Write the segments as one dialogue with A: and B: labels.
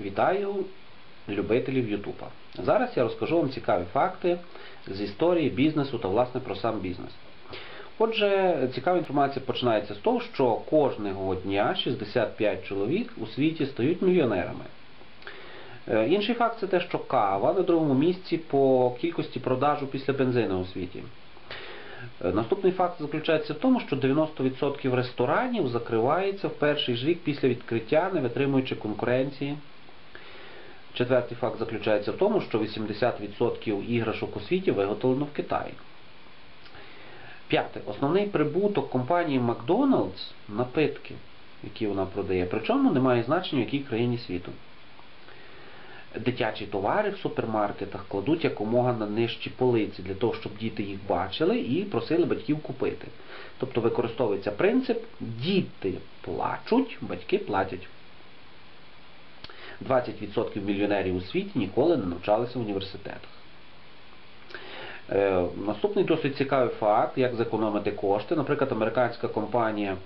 A: Вітаю любителів Ютуба. Зараз я розкажу вам цікаві факти з історії бізнесу та власне про сам бізнес. Отже, цікава інформація починається з того, що кожного дня 65 чоловік у світі стають мільйонерами. Е, Інший факт це те, що кава на другому місці по кількості продажу після бензину у світі. Е, Наступний факт заключається в тому, що 90% ресторанів закривається в перший ж рік після відкриття, не витримуючи конкуренції. Четвертий факт заключається в тому, що 80% іграшок у світі виготовлено в Китаї. П'яте. Основний прибуток компанії Макдоналдс напитки, які вона продає, причому не має значення в якій країні світу. Дитячі товари в супермаркетах кладуть якомога на нижчі полиці для того, щоб діти їх бачили і просили батьків купити. Тобто використовується принцип діти плачуть, батьки платять. 20% мільйонерів у світі ніколи не навчалися в університетах. Е, Наступний досить цікавий факт, як зекономити кошти. Наприклад, американська компанія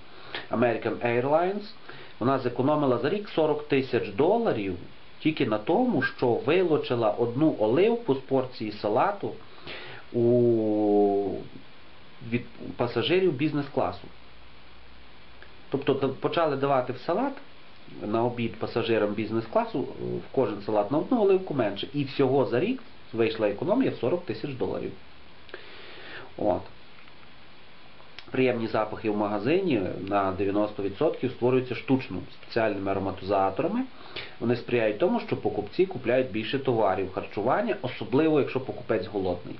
A: American Airlines вона зекономила за рік 40 тисяч доларів тільки на тому, що вилучила одну оливку з порції салату у від пасажирів бізнес-класу. Тобто почали давати в салат на обід пасажирам бізнес-класу е, в кожен салат на одну оливку менше. І всього за рік вийшла економія в 40 тисяч доларів. От. Приємні запахи в магазині на 90% створюються штучно спеціальними ароматизаторами. Вони сприяють тому, що покупці купляють більше товарів харчування, особливо якщо покупець голодний.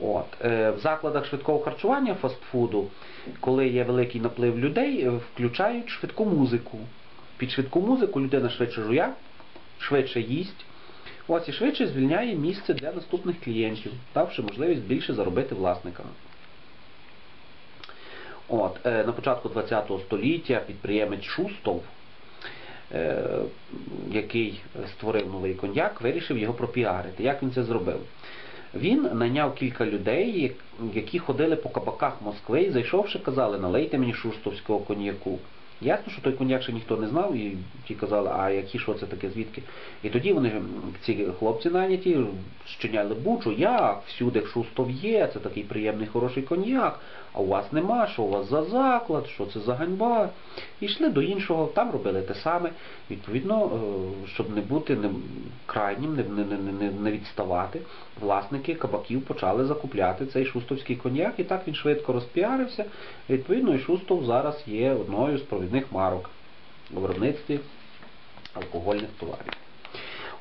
A: От. Е, В закладах швидкого харчування фастфуду, коли є великий наплив людей, е, включають швидку музику. Під швидку музику людина швидше жує, швидше їсть. Ось і швидше звільняє місце для наступних клієнтів, давши можливість більше заробити власникам. От, е, на початку ХХ століття підприємець Шустов, який створив новий коньяк, вирішив його пропіарити. Як він це зробив? Він найняв кілька людей, які ходили по кабаках Москви і зайшовши, казали, налейте мені шустовського коньяку. Ясно, що той коньяк ще ніхто не знав, і ті казали, а які що це таке, звідки? І тоді вони, ці хлопці наняті, щиняли бучу, як всюди шустов є, це такий приємний хороший коньяк, а у вас нема, що у вас за заклад, що це за ганьба. І йшли до іншого, там робили те саме. Відповідно, е, щоб не бути крайнім, не, не, не відставати, власники кабаків почали закупляти цей шустовський коньяк, і так він швидко розпіарився. Відповідно, і Шустов зараз є одною з провідних марок у виробництві алкогольних товарів.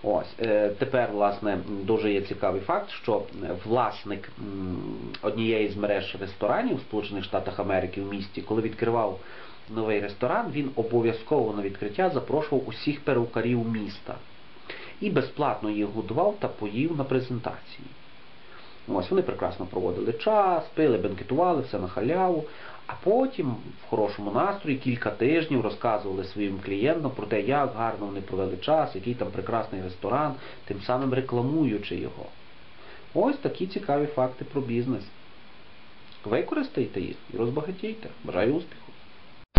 A: Ось е, тепер, власне, дуже є цікавий факт, що власник м, однієї з мереж ресторанів Сполучених Штатах Америки в місті, коли відкривав новий ресторан, він обов'язково на відкриття запрошував усіх перукарів міста і безплатно їх годував та поїв на презентації. Ось вони прекрасно проводили час, пили, бенкетували, все на халяву. А потім в хорошому настрої кілька тижнів розказували своїм клієнтам про те, як гарно вони провели час, який там прекрасний ресторан, тим самим рекламуючи його. Ось такі цікаві факти про бізнес. Використайте їх і розбагатійте. Бажаю успіху!